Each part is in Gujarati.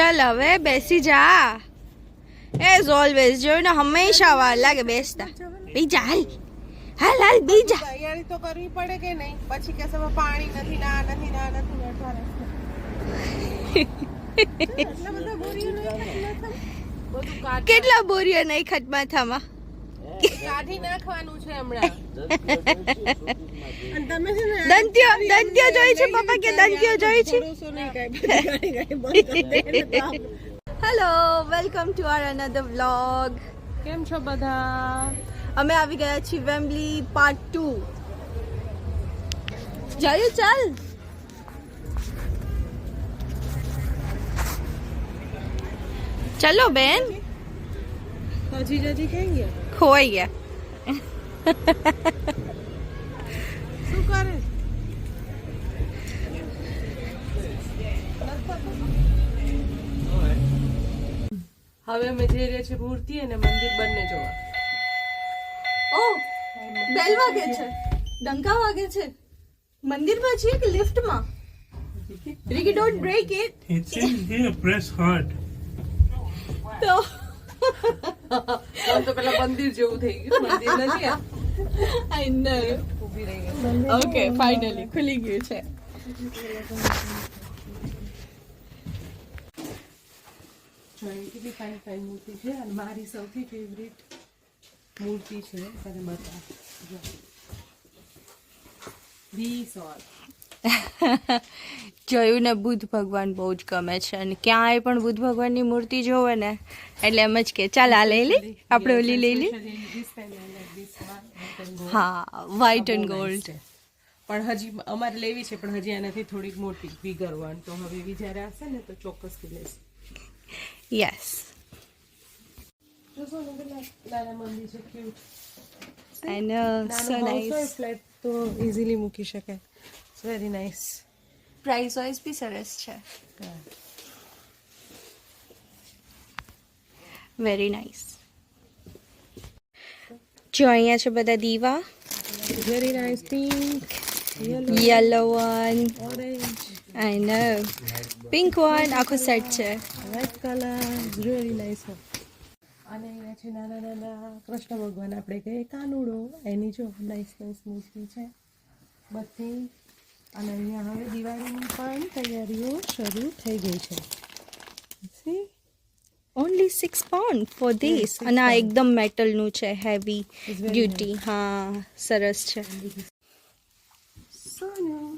ચાલ હવે બેસી જા. એઝ ઓલવેઝ જોયું ને હંમેશા વાર લાગે બેસતા. બીજા હાલ. હાલ હાલ બીજા તૈયારી તો કરવી પડે કે નહીં? પછી કે સમ પાણી નથી ના નથી ના નથી ખાતા. કેટલા બોરિયા નહીં ખટ માથામાં? કાઢી નાખવાનું છે હમણાં. દંત્યો જોઈ છે પપ્પા કે દંત્યો જોઈ છે. Hello welcome to our another vlog કેમ છો બધા? અમે આવી ગયા છીએ વેમ્બલી પાર્ટ ટુ જયું ચાલ. ચલો બેન. હજી હજી કઈ ગયા? ખોવાઈ ગયા. શું કરે? હવે અમે જઈ રહ્યા છીએ મૂર્તિ અને મંદિર બંને જોવા. ઓ બેલ વાગે છે. ડંકા વાગે છે. મંદિરમાં છીએ કે લિફ્ટમાં? Ricky don't break it it's in here press hard. તો આમ તો પેલા મંદિર જેવું થઈ ગયું મંદિર નથી આ. આઈ નો ઓકે ફાઇનલી ખુલી ગયું છે. જો એ કેટલી ફાઇન ફાઇન મૂર્તિ છે અને મારી સૌથી ફેવરિટ મૂર્તિ છે તને બતા જો. ધીસ ઓલ જોયું ને બુદ્ધ ભગવાન બહુ જ ગમે છે અને ક્યાંય પણ બુદ્ધ ભગવાનની મૂર્તિ જોવે ને એટલે એમ જ કે ચાલ આ લઈ લે આપણે ઓલી લઈ લઈ હા વ્હાઈટ એન્ડ ગોલ્ડ પણ હજી અમારે લેવી છે પણ હજી એનાથી થોડીક મોટી બિગર વન તો હવે એવી જ્યારે આવશે ને તો ચોક્કસથી લઈશ. I know so nice flat તો ઇઝીલી મૂકી શકે it's very nice price wise બી સરસ છે વેરી નાઇસ જો અહીંયા છે બધા દીવા very nice pink yellow one I know pink one આખો સેટ છે. વ્હાઇટ કલર વેરી નાઇસ અને અહીંયા છે નાના નાના કૃષ્ણ ભગવાન. આપણે કહીએ કાનુડો. એની જો નાઇસ નાઇસ મૂર્તિ છે. બધી. અને અહીંયા હવે દિવાળીની પણ તૈયારીઓ શરૂ થઈ ગઈ છે? Only six pound for this અને આ એકદમ મેટલનું છે હેવી ડ્યુટી હા સરસ છે સોનું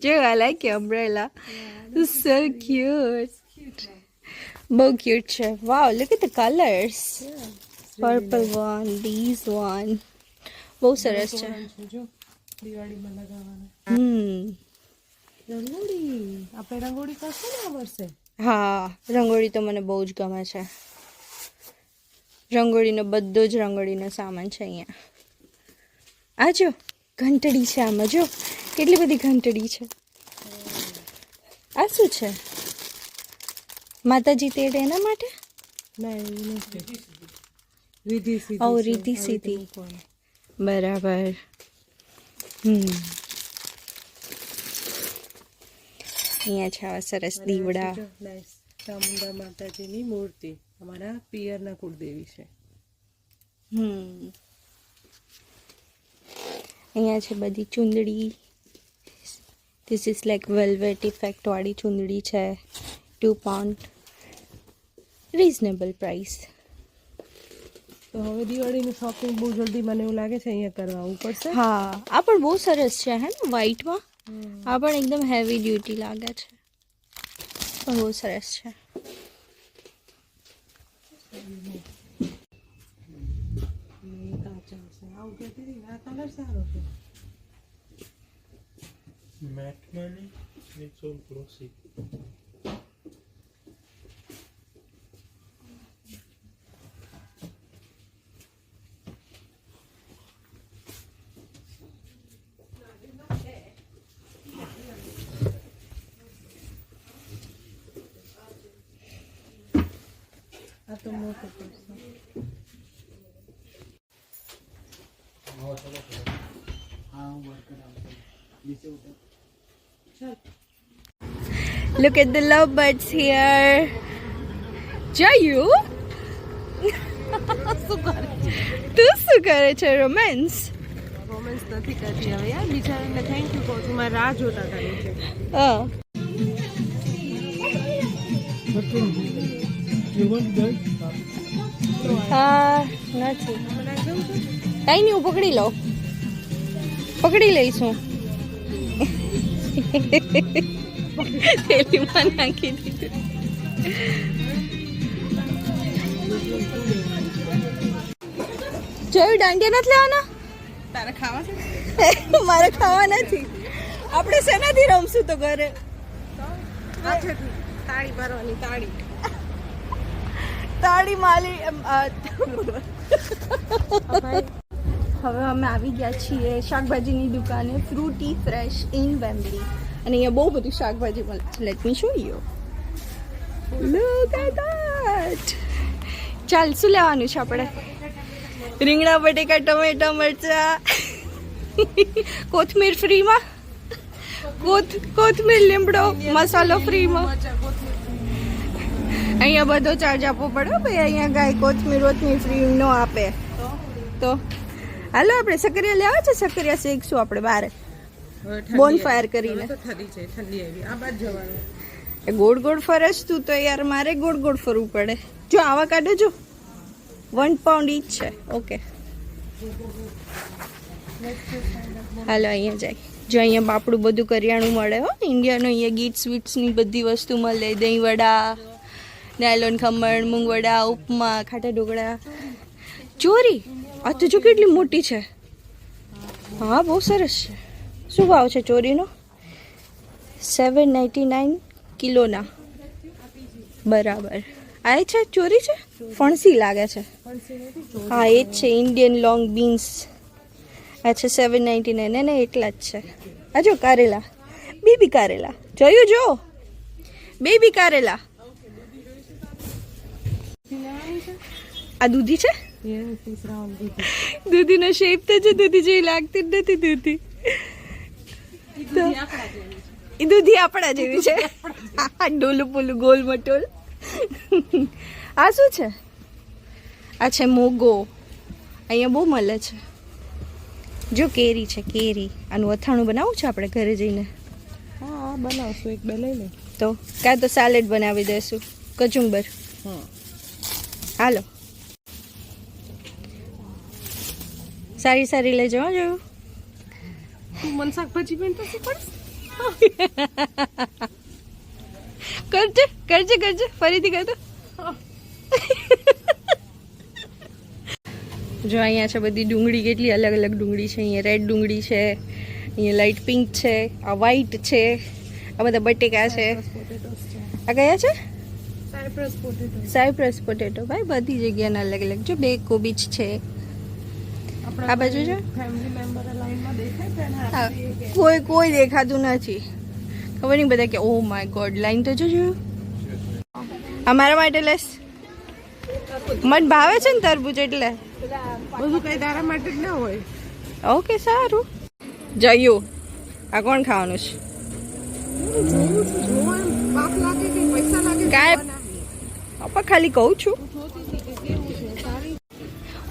જો I like your umbrella so cute બહુ ક્યુટ છે wow look at the colours purple one this one બહુ સરસ છે તોરણ છે જો દિવાળીમાં લગાવવાના હમ રંગોળી આપણે રંગોળી કરશું ને વર્ષે હા રંગોળી તો મને બહુ જ ગમે છે રંગોળીનો બધો જ રંગોળીનો સામાન છે અહીંયા આ જો ઘંટડી છે આમાં જો કેટલી બધી ઘંટડી છે? આ શું છે? માતાજી તેડ એના માટે? ઓ, રીતિ સીધી. બરાબર. હમ. અહીંયા છે આવા સરસ દીવડા. ચામુંડા માતાજીની મૂર્તિ. અમારા પિયરના કુળદેવી છે. હમ. અહીંયા છે બધી ચુંદડી. This is like velvet effect વાળી ચુંદડી છે ટુ પાઉન્ડ રીઝનેબલ પ્રાઇસ તો હવે દિવાળીનું શોપિંગ બહુ જલ્દી મને એવું લાગે છે અહીંયા કરવા આવવું પડશે હા આ પણ બહુ સરસ છે હે ને વ્હાઈટમાં આ પણ એકદમ હેવી ડ્યુટી લાગે છે પણ બહુ સરસ છે અને કાચા છે આવું કહેતી હતી ને, આ કલર સારો છે Matte money. It's all glossy. આ તો મોટો પડશે ચાલ Look at the lovebirds here. Jayu? તું શું કરે છે રોમેન્સ રોમેન્સ નથી કરતી હવે યાર. બિચારાને થેન્ક યુ કહું છું. મારા રાહ જોતા હતા નીચે હા. You want that? હા નથી. કઈ નહીં હું પકડી લઉં. પકડી લઈશું. થેલીમાં નાખી દીધું જોયું દાંડિયા નથી લેવાના? તારે ખાવા છે? મારે ખાવા નથી. આપણે શેનાથી રમશું તો ઘરે? તાળી ભરવાની તાળી. તાળી માલી એમ, હવે અમે આવી ગયા છીએ શાકભાજીની દુકાને ફ્રૂટી ફ્રેશ ઇન વેમ્બલી અને અહીંયા બહુ બધું શાકભાજી મળે. છે let me show you look at that ચાલ, શું લેવાનું છે આપણે? રીંગણા, બટેકા, ટમેટા, મરચા. કોથમીર ફ્રીમાં? કોથ, કોથમીર લીમડો, મસાલો ફ્રીમાં? અહીંયા બધો ચાર્જ આપવો પડે ભાઈ. અહીંયા ગાય કોથમીર, વોથમીર ફ્રી નો આપે. તો? હાલો આપણે સક્રિયા લેવા છે? સકરિયા શેકશું આપણે બહાર બોન ફાયર કરીને. ગોળ ગોળ ફરસ તું તો યાર મારે ગોળ ગોળ ફરવું પડે. જો આવા કાઢો જો. વન પાઉન્ડ ઈચ છે. ઓકે હાલો અહીંયા જાય. જો અહીંયા બાપડું બધું કરિયાણું મળે હો. ઇન્ડિયાનું અહીંયા ગીટ સ્વીટ્સની બધી વસ્તુ મળે. દહીં વડા નાયલોન ખમણ મૂંગ વડા ઉપમા ખાટા ઢોકળા. ચોરી. આ તો જો કેટલી મોટી છે. હા, બહુ સરસ છે. શું ભાવ છે ચોરીનો? સેવન નાઇન્ટી નાઇન કિલોના. બરાબર. આ છે ચોરી છે? ફણસી લાગે છે. હા, એ જ છે, ઇન્ડિયન લોંગ બીન્સ. આ છે સેવન નાઇન્ટી નાઇન એને એટલા જ છે. આ જો કારેલા. બેબી કારેલા. જોયું જો? બેબી કારેલા. આ દૂધી છે? દૂધીનો શેપ તો છે દૂધી જેવી લાગતી જ નથી દૂધી. એ દૂધી આપણા જેવી છે. ડોલું પોલું ગોલ મટોલ. આ શું છે? આ છે મોગો. અહીંયા બહુ મળે છે. જો કેરી છે કેરી. આનું અથાણું બનાવવું છે આપણે ઘરે જઈને? હા બનાવશું. એક બે લઈ લે. તો કાં તો સાલેડ બનાવી દઈશું. કચુંબર. હાલો. સારી સારી લેજો જવા જોયું? તું મન શાકભાજી તો કરજે કરજે કરજે ફરીથી કરતો જો અહીંયા છે બધી ડુંગળી કેટલી અલગ અલગ ડુંગળી છે. અહીંયા રેડ ડુંગળી છે અહીંયા લાઇટ પિંક છે આ વ્હાઈટ છે આ બધા બટેકા છે. આ કયા છે? સાયપ્રસ પોટેટો સાયપ્રસ પોટેટો ભાઈ બધી જગ્યાના અલગ અલગ. જો બે કોબીજ છે. આ બાજુ છે? કોઈ કોઈ દેખાતું નથી. ખબર નહીં બધા કે ઓ માય ગોડ લાઈન તો જોજો. અમારા માટે લેસ. મન ભાવે છે ને તરબૂચ એટલે. બધું કઈ તારા માટે જ ના હોય. ઓકે સારું. જયું. આ કોણ ખાવાનું છે? કાંઈ- પપ્પા ખાલી કહું છું જોતી હતી કે કેવું છે સારી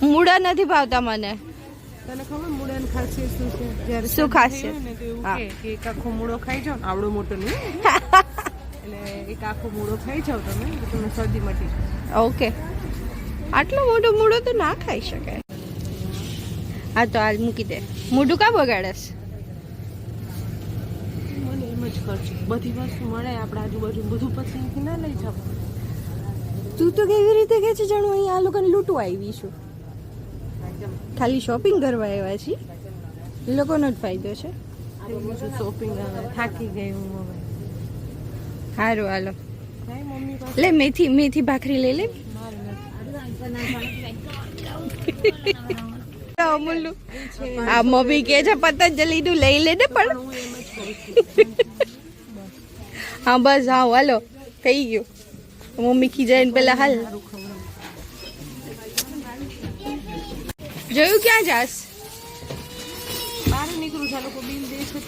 મૂળા નથી ભાવતા મને. તને ખબર મૂળાની ખાસિયત શું છે? જ્યારે શું ખાસિયત? ને તો એવું. કે એક આખો મૂળો ખાઈ જાવ આવડો મોટો નહીં. એટલે એક આખો મૂળો ખાઈ જાવ તમે તો તમને શરદી મટી ઓકે. આટલો મોટો મૂળો તો ના ખાઈ શકાય. હા તો હાલ મૂકી દે. મોઢું કા બગાડસ મને એમ જ કરજો. બધી વસ્તુ મળે આપણે આજુબાજુ બધું પછી ના લઈ જાવ તું તો કેવી રીતે કે છે જાણું અહીં આ લોકોને લૂંટવા આવી છું. ખાલી શોપિંગ કરવા આવ્યા છીએ. એ લોકોનો જ ફાયદો છે. શોપિંગ થાકી ગઈ હું હવે. સારું હાલો. લે મેથી મેથી ભાખરી લઈ લે. અમૂલનું આ મમ્મી કે છે પતંજલિ નું લઈ લે ને પણ. હું બસ હા હાલો. થઈ ગયું. મમ્મી ખીજાય ને પેલા હાલ. જોયું ક્યાં જાસ બહાર નીકળું છે લોકો બિલ દે છે.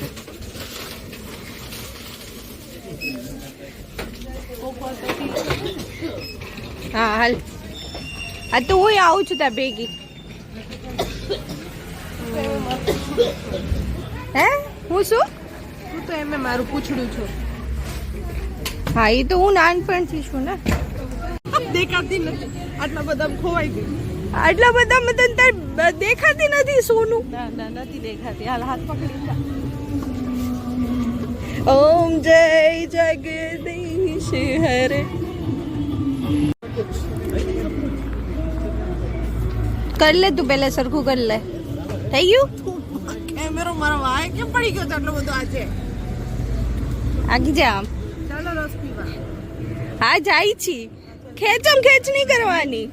હા હાલ. હા તો હું આવું છું ત્યાં ભેગી. હે? હું શું? હું તો એમ મારું પૂછડું છું. હા એ તો હું નાનપણથી છું ને. દેખાતી નથી. આટલા બધા ખોવાઈ ગયું. આટલા બધા મતન તાર દેખાતી નથી સોનું. ના ના નથી દેખાતી. હાલ હાથ પકડી ઓમ જય જગદીશ હરે. કર લે તું પહેલા સરખું કર લે. થઈ ગયું? કેમેરો મારા વાય કેમ પડી ગયો તો આટલો બધો આજે? આગી જા આમ. ચાલો રસ પીવા. હા જાય છી. ખેંચમ ખેંચ નહીં કરવાની.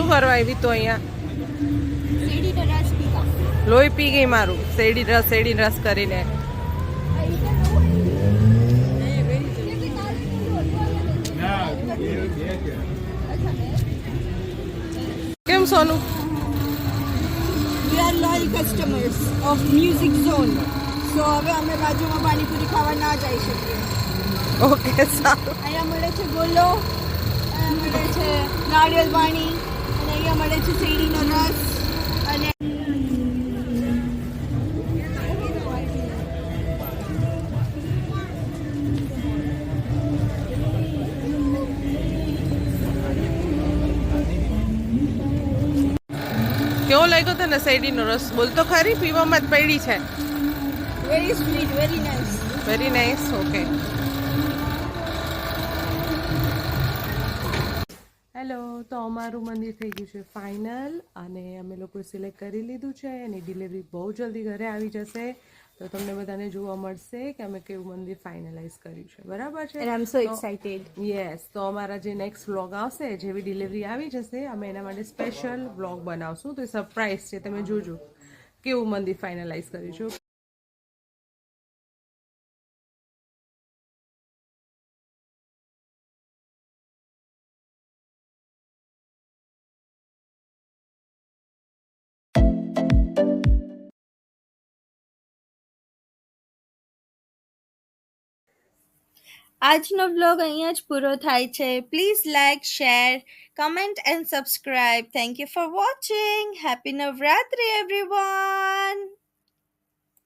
શું કરવા આવી તો અહીંયા? લોહી પી ગઈ મારું. શેરડી રસ શેરડી રસ કરીને. કેમ સોનું? Loyal customers of Music Zone. હવે અમે બાજુમાં પાણીપુરી ખાવા ના જઈ શકીએ. ઓકે સારું. અહીંયા મળે છે ગોલો મળે છે નાળિયેર પાણી. અહીંયા મળે છે શેરડીનો રસ અને કેવો લાગ્યો તને શેરડીનો રસ? બોલ તો ખરી પીવામાં જ પડી છે. Very sweet very nice very nice okay hello તો અમારું મંદિર થઈ ગયું છે ફાઇનલ અને અમે લોકોએ સિલેક્ટ કરી લીધું છે એની ડિલિવરી બહુ જલ્દી ઘરે આવી જશે. તો તમને બધાને જોવા મળશે કે અમે કેવું મંદિર ફાઇનલાઇઝ કર્યું છે. બરાબર છે? યસ તો અમારા જે નેક્સ્ટ વ્લોગ આવશે જેવી ડિલિવરી આવી જશે અમે એના માટે સ્પેશિયલ વ્લોગ બનાવશું. તો એ સરપ્રાઈઝ છે તમે જોજો. કેવું મંદિર ફાઇનલાઇઝ કર્યું છે. આજનો વ્લોગ અહીંયા જ પૂરો થાય છે. Please like share comment and subscribe thank you for watching happy Navratri everyone